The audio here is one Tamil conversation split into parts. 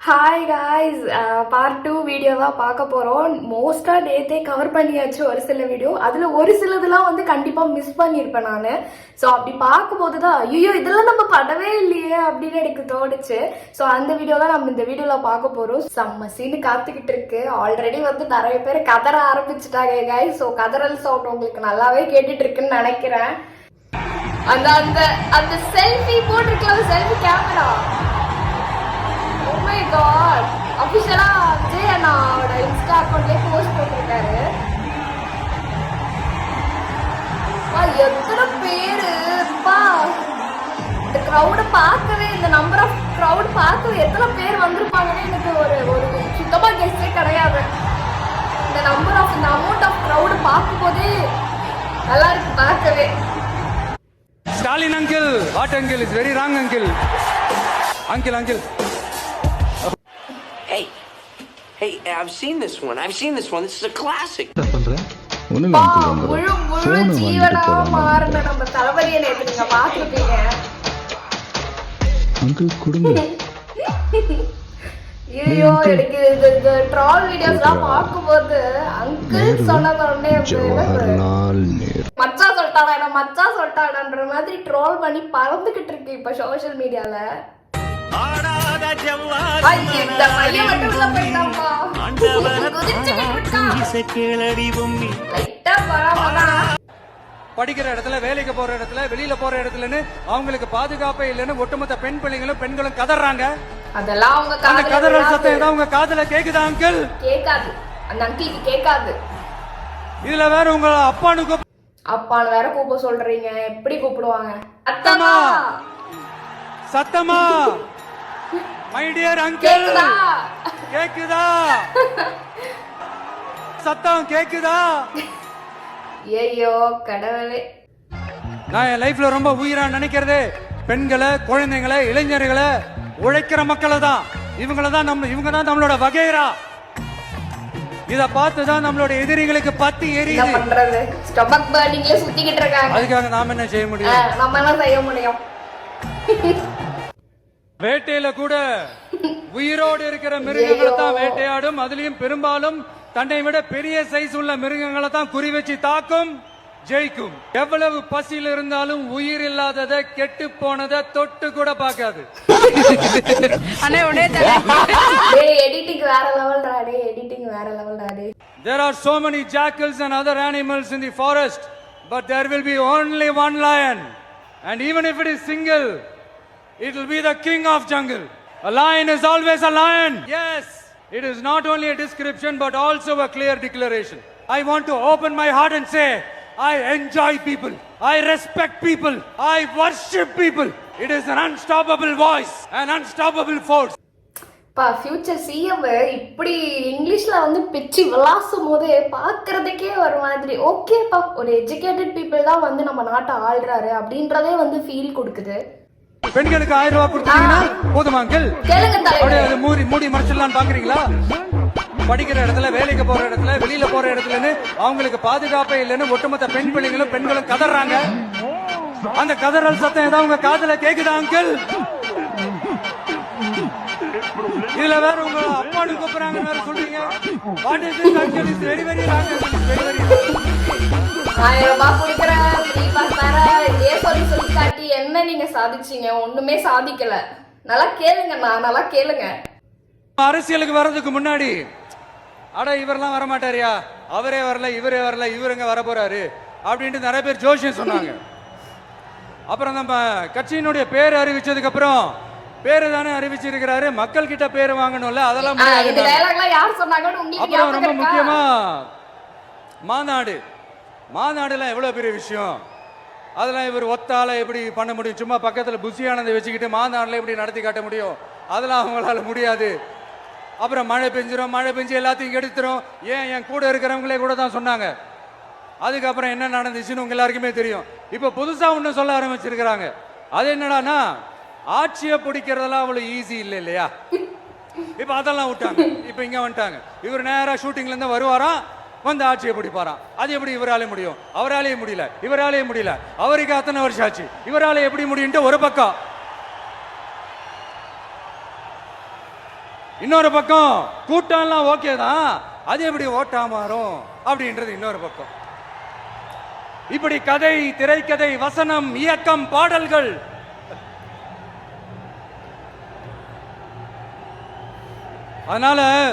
Hi guys part two video தான் பார்க்க போகிறோம் மோஸ்ட்டாக நேத்தே கவர் பண்ணியாச்சு ஒரு சில வீடியோ அதில் ஒரு சிலதெல்லாம் வந்து கண்டிப்பாக மிஸ் பண்ணியிருப்பேன் நான். ஸோ அப்படி பார்க்கும்போது தான் ஐயோ இதெல்லாம் நம்ம படவே இல்லையே அப்படின்னு எனக்கு தோணுச்சு. ஸோ அந்த வீடியோ தான் நம்ம இந்த வீடியோவில் பார்க்க போகிறோம் செம்ம சீனு காத்துக்கிட்டு இருக்கு. ஆல்ரெடி வந்து நிறைய பேர் கதற ஆரம்பிச்சிட்டாங்க காய்ஸ் ஸோ கதறல் சவுண்ட் உங்களுக்கு நல்லாவே கேட்டுட்டு இருக்குன்னு நினைக்கிறேன். அந்த அந்த அந்த செல்ஃபி போட்டிருக்கலாம் செல்ஃபி கேமரா காட் அபிஷியலா விஜய் அண்ணாவோட இன்ஸ்டா அக்கௌண்ட்லேயே போஸ்ட் போட்டிருக்காரு. அப்பா, எத்தனை பேருப்பா இந்த க்ரௌட பார்க்கவே இந்த நம்பர் ஆஃப் க்ரௌட் பார்க்கவே எத்தனை பேர் வந்திருப்பாங்கன்னு எனக்கு ஒரு ஒரு சுத்தமாக கெஸ்டே கிடையாது. இந்த நம்பர் ஆஃப் இந்த அமௌண்ட் ஆஃப் க்ரௌட் பார்க்கும்போதே நல்லா இருக்கு பார்க்கவே. Stalin uncle what uncle is very wrong uncle uncle uncle hey, I've seen this one. I've seen this one. This is a classic. முழு முழு ஜீவனா மாறின நம்ம தளபதியை நேத்து நீங்க பாத்துருப்பீங்க அங்கிள் கொடுங்க. ஐயோ எனக்கு இந்த இந்த ட்ரால் வீடியோஸ்லாம் பார்க்கும்போது அங்கிள் சொன்னத உடனே ஜவஹர்லால் நேரு. சொல்லிட்டாடா என்ன மச்சா சொல்லிட்டாடான்ற மாதிரி ட்ரோல் பண்ணி பறந்துகிட்டு இருக்கு இப்ப சோஷியல் மீடியால இந்த பையன் மட்டும் உள்ள போயிட்டான்ப்பா. படிக்கிற இடத்துல வேலைக்கு போற இடத்துல வெளியில போற இடத்துலன்னு அவங்களுக்கு பாதுகாப்பே இல்லைன்னு ஒட்டுமொத்த பெண் பிள்ளைங்களும் பெண்களும் கதறாங்க. அதெல்லாம் அவங்க அந்த கதறல் சத்தம். ஏதாவது உங்க காதுல கேக்குதா அங்கிள் கேட்காது அந்த அங்கிளுக்கு கேட்காது இதுல வேற உங்க அப்பானுக்கு அப்பான்னு வேற கூப்பிட சொல்றீங்க. எப்படி கூப்பிடுவாங்க. அத்தமா சத்தமா? மை டியர் அங்கிள் கேக்குதா? சத்தம் கேக்குதா? ஐயோ கடவுளே. நான் என் லைஃப்ல ரொம்ப உயிரா நினைக்கிறது. பெண்களை குழந்தைங்களை இளைஞர்களை உழைக்கிற மக்களை தான். இவங்கள தான் நம்ம இவங்க தான் நம்மளோட வகைரா இத பார்த்து தான் நம்மளோட எதிரிகளுக்கு பத்தி எரியுது. பண்றது? ஸ்டொமக் பர்னிங்ல சுத்திக்கிட்டு இருக்காங்க. அதுக்காக நாம என்ன செய்ய முடியும்? நம்ம என்ன செய்ய முடியும்? வேட்டையில கூட உயிரோடு இருக்கிற மிருகங்களை தான் வேட்டையாடும். அதுலயும் பெரும்பாலும் தன்னை விட பெரிய சைஸ் உள்ள மிருகங்களை தான் குறி வச்சு தாக்கும் ஜெயிக்கும். எவ்வளவு பசியில் இருந்தாலும் உயிர் இல்லாததை கெட்டு போனதை தொட்டு கூட பார்க்காது. டேய் எடிட்டிங் வேற லெவல்டா டேய் எடிட்டிங் வேற லெவல்டா டேய். There are so many jackals and other animals in the forest, but there will be only one lion. And even if it is single, it will be the king of jungle. A lion is always a lion. Yes, it is not only a description, but also a clear declaration. I want to open my heart and say, I enjoy people. I respect people. I worship people. It is an unstoppable voice, an unstoppable force. பா ஃபியூச்சர் சிஎம் இப்படி இங்கிலீஷ்ல வந்து பிச்சு விளாசும் போது பார்க்கறதுக்கே ஒரு மாதிரி ஓகேப்பா ஒரு எஜுகேட்டட் பீப்புள் தான் வந்து நம்ம நாட்டை ஆள்றாரு அப்படின்றதே வந்து ஃபீல் கொடுக்குது பெண்களுக்கு ஆயிரம் ரூபாய் கொடுத்தீங்கன்னா போதுமா அங்கிள்? அப்படியே அது மூடி மூடி மறைச்சிடலாம்னு பாக்குறீங்களா? படிக்கிற இடத்துல வேலைக்கு போற இடத்துல வெளியில போற இடத்துலன்னு அவங்களுக்கு பாதுகாப்பே இல்லைன்னு ஒட்டுமொத்த பெண் பிள்ளைங்களும் பெண்களும் கதறாங்க. அந்த கதறல் சத்தம் ஏதாவது உங்க காதுல கேக்குதா அங்கிள்? இதுல வேற உங்க அப்பாடு கூப்பிடுறாங்க வேற சொல்றீங்க. What is this uncle is very very wrong very very ஆயிரம் ரூபாய் கொடுக்குறேன். என்ன நீங்க சாதிச்சீங்க? ஒண்ணுமே சாதிக்கல. நல்லா கேளுங்கண்ணா நல்லா கேளுங்க. அரசியலுக்கு வர்றதுக்கு முன்னாடி அட இவரெல்லாம் வர மாட்டாரியா அவரே வரல இவரே வரல இவருங்க வர போறாரு? அப்படின்ட்டு நிறைய பேர் ஜோஷியம் சொன்னாங்க. அப்புறம் நம்ம கட்சியினுடைய பேர் அறிவிச்சதுக்கு அப்புறம் பேரு தானே அறிவிச்சிருக்கிறாரு. மக்கள் கிட்ட பேர் வாங்கணும்ல அதெல்லாம் அப்புறம் ரொம்ப? முக்கியமா மாநாடு. மாநாடுலாம் எவ்வளவு பெரிய விஷயம்? அதெல்லாம் இவர் ஒத்தால எப்படி பண்ண முடியும்? சும்மா பக்கத்தில் புசியானதை வச்சுக்கிட்டு மாந்தாண்டில் எப்படி நடத்தி காட்ட முடியும்? அதெல்லாம் அவங்களால முடியாது. அப்புறம் மழை பெஞ்சிரும் மழை பெஞ்சு எல்லாத்தையும் கெடுத்துரும். ஏன் என் கூட இருக்கிறவங்களே கூட தான் சொன்னாங்க. அதுக்கப்புறம் என்ன நடந்துச்சுன்னு உங்க எல்லாருக்குமே தெரியும். இப்போ புதுசாக ஒன்று சொல்ல ஆரம்பிச்சிருக்கிறாங்க. அது என்னடான்னா ஆட்சியை பிடிக்கிறதெல்லாம் அவ்வளோ ஈஸி இல்லை இல்லையா? இப்போ அதெல்லாம் விட்டாங்க. இப்போ இங்கே வந்துட்டாங்க. இவர் நேராக ஷூட்டிங்லேருந்து வருவாராம். வந்து ஆட்சியை பிடிப்பாராம் அது எப்படி இவராலே முடியும்? அவராலே முடியல. இவராலே முடியல. அவருக்கு அத்தனை வருஷம் ஆச்சு. இவராலே எப்படி முடியும்ட்டு ஒரு பக்கம். இன்னொரு பக்கம் கூட்டம்லாம் ஓகே தான். அது எப்படி ஓட்டா மாறும்? அப்படின்றது இன்னொரு பக்கம். இப்படி கதை திரைக்கதை வசனம் இயக்கம் பாடல்கள். அதனால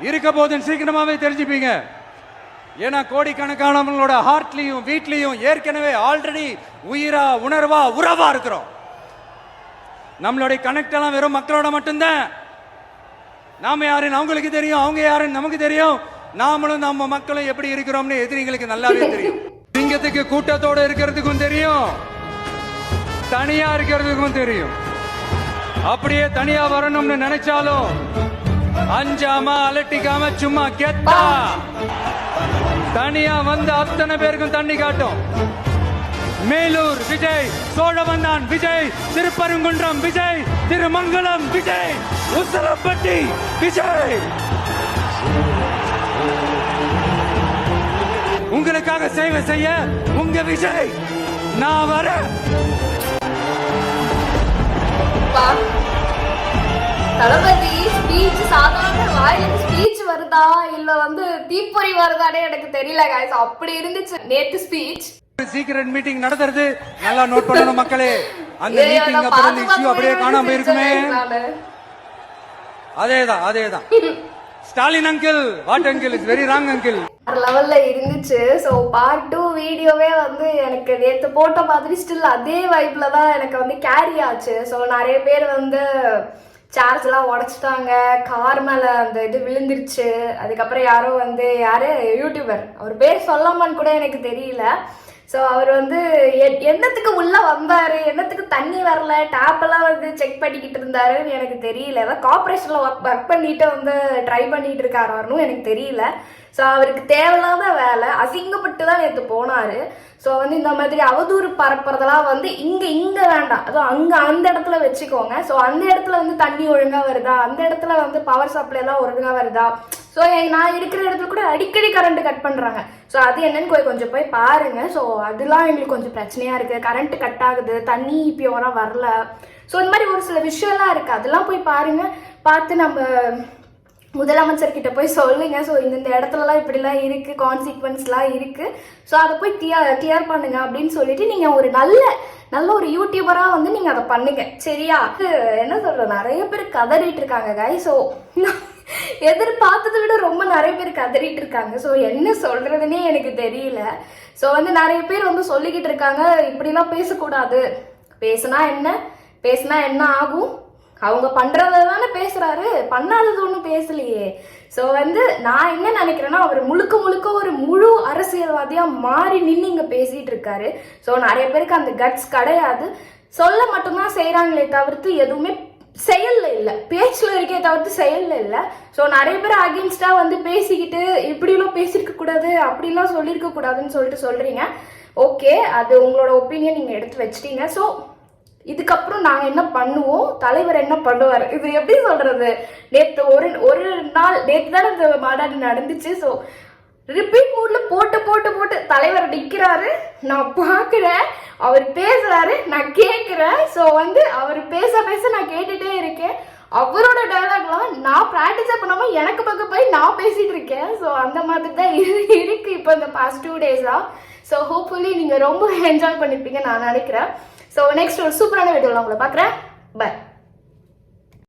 இருக்க போதுன்னு சீக்கிரமாவே தெரிஞ்சுப்பீங்க. ஏன்னா கோடிக்கணக்கானவங்களோட ஹார்ட்லயும் வீட்லயும் ஏற்கனவே ஆல்ரெடி உயிரா உணர்வா உறவா இருக்கிறோம். நம்மளுடைய கனெக்ட் எல்லாம் வெறும் மக்களோட மட்டும்தான். நாம யாருன்னு அவங்களுக்கு தெரியும் அவங்க யாருன்னு நமக்கு தெரியும். நாமளும் நம்ம மக்களும் எப்படி இருக்கிறோம்னு எதிரிங்களுக்கு நல்லாவே தெரியும். சிங்கத்துக்கு கூட்டத்தோட இருக்கிறதுக்கும் தெரியும். தனியா இருக்கிறதுக்கும் தெரியும். அப்படியே தனியா வரணும்னு நினைச்சாலும் அஞ்சாம அலட்டிக்காம சும்மா கெத்தா. தனியா வந்து அத்தனை பேருக்கும் தண்ணி காட்டும். மேலூர் விஜய் சோழவந்தான் விஜய் திருப்பரங்குன்றம் விஜய் திருமங்கலம் விஜய் உசலப்பட்டி விஜய். உங்களுக்காக சேவை செய்ய உங்க விஜய் நான் வரேன். பா. தளபதி சாதாரண வாயில ஸ்பீச் வருதா இல்ல வந்து தீப்பொறி வருதானே எனக்கு தெரியல guys. அப்படி இருந்துச்சு. நேத்து ஸ்பீச் சீக்கிரம் மீட்டிங் நடத்துறது நல்லா நோட் பண்ணணும் மக்களே. அந்த மீட்டிங் அப்புறம் இஷ்யூ அப்படியே காணாம இருக்குமே அதேதான் அதேதான். Stalin uncle what uncle is very wrong uncle லெவல்ல இருந்துச்சு. ஸோ பார்ட் டூ வீடியோவே வந்து எனக்கு நேற்று போட்ட மாதிரி ஸ்டில் அதே வைப்ல தான் எனக்கு வந்து கேரி ஆச்சு. ஸோ நிறைய பேர் வந்து சார்ஜ் எல்லாம் கார் மேல அந்த இது விழுந்துருச்சு. அதுக்கப்புறம் யாரோ வந்து யாரு? யூடியூபர் அவர் பேர் சொல்லாமான்னு கூட எனக்கு தெரியல. ஸோ அவர் வந்து எ- என்னத்துக்கு உள்ள வந்தாரு? என்னத்துக்கு தண்ணி வரல? டேப் எல்லாம் வந்து செக் பண்ணிக்கிட்டு இருந்தாருன்னு எனக்கு தெரியல. ஏதாவது கார்பரேஷன்ல ஒர்க் ஒர்க் பண்ணிட்டு வந்து ட்ரை பண்ணிட்டு இருக்காருன்னு எனக்கு தெரியல. ஸோ அவருக்கு தேவையில்லாத வேலை. அசிங்கப்பட்டு தான் நேற்று போனாரு. ஸோ வந்து இந்த மாதிரி அவதூறு பரப்புறதெல்லாம் வந்து இங்கே இங்கே வேண்டாம். அதுவும் அங்கே அந்த இடத்துல வச்சுக்கோங்க. ஸோ அந்த இடத்துல வந்து தண்ணி ஒழுங்காக வருதா? அந்த இடத்துல வந்து பவர் சப்ளை எல்லாம் ஒழுங்காக வருதா? ஸோ நான் இருக்கிற இடத்துல கூட அடிக்கடி கரண்ட் கட் பண்ணுறாங்க ஸோ அது என்னன்னு போய் கொஞ்சம் போய் பாருங்க. ஸோ அதெல்லாம் எங்களுக்கு கொஞ்சம் பிரச்சனையாக இருக்குது கரண்ட் கட் ஆகுது. தண்ணி பியூராக வரல. ஸோ இந்த மாதிரி ஒரு சில விஷயம்லாம் இருக்குது அதெல்லாம் போய் பாருங்க. பார்த்து நம்ம முதலமைச்சர்கிட்ட போய் சொல்லுங்க. ஸோ இந்தந்த இடத்துலலாம் இப்படிலாம் இருக்குது கான்சிக்வன்ஸ்லாம் இருக்குது ஸோ அதை போய் கிளியர் கிளியர் பண்ணுங்க அப்படின்னு சொல்லிட்டு நீங்கள் ஒரு நல்ல நல்ல ஒரு யூடியூபராக வந்து நீங்கள் அதை பண்ணுங்க. சரியா? என்ன சொல்கிற நிறைய பேர் கதறிட்டு இருக்காங்க காய் ஸோ எதிர்பார்த்ததை விட ரொம்ப நிறைய பேர் கதறிட்டு இருக்காங்க. ஸோ என்ன சொல்றதுன்னே எனக்கு தெரியல. ஸோ வந்து நிறைய பேர் வந்து சொல்லிக்கிட்டு இருக்காங்க. இப்படிலாம் பேசக்கூடாது. பேசுனா என்ன? பேசுனா என்ன ஆகும்? அவங்க பண்ணுறத தானே பேசுறாரு. பண்ணாதது ஒன்றும் பேசலையே. ஸோ வந்து நான் என்ன நினைக்கிறேன்னா அவர் முழுக்க முழுக்க ஒரு முழு அரசியல்வாதியாக மாறி நின்று இங்கே பேசிட்டு இருக்காரு. ஸோ நிறைய பேருக்கு அந்த கட்ஸ் கிடையாது. சொல்ல மட்டும்தான் செய்கிறாங்களே தவிர்த்து எதுவுமே செயலில் இல்லை. பேச்சில் இருக்கே தவிர்த்து செயலில் இல்லை. ஸோ நிறைய பேர் அகேன்ஸ்டாக வந்து பேசிக்கிட்டு இப்படிலாம் பேசியிருக்க கூடாது அப்படிலாம் சொல்லியிருக்க கூடாதுன்னு சொல்லிட்டு சொல்கிறீங்க ஓகே அது உங்களோட ஒப்பீனியன் நீங்கள் எடுத்து வச்சிட்டீங்க. ஸோ இதுக்கப்புறம் நாங்கள் என்ன பண்ணுவோம்? தலைவர் என்ன பண்ணுவார்? இது எப்படி சொல்கிறது நேற்று ஒரு ஒரு நாள் நேற்று தான் இந்த மாநாடு நடந்துச்சு. ஸோ ரிப்பீட் மூட்ல போட்டு போட்டு போட்டு தலைவர் நிக்கிறாரு. நான் பார்க்குறேன். அவர் பேசுறாரு நான் கேட்குறேன். ஸோ வந்து அவர் பேச பேச நான் கேட்டுட்டே இருக்கேன். அவரோட டயலாக்லாம் நான் ப்ராக்டிஸே பண்ணாம எனக்கு பக்கம் போய் நான் பேசிட்டு இருக்கேன். ஸோ அந்த மாதிரி தான் இரு- இருக்கு இப்போ இந்த பாஸ்ட் டூ டேஸா ஸோ ஹோப்ஃபுல்லி நீங்கள் ரொம்ப என்ஜாய் பண்ணிருப்பீங்க நான் நினைக்கிறேன். ஸோ நெக்ஸ்ட் ஒரு சூப்பரான வீடியோவில் உங்களை பார்க்குறேன். பை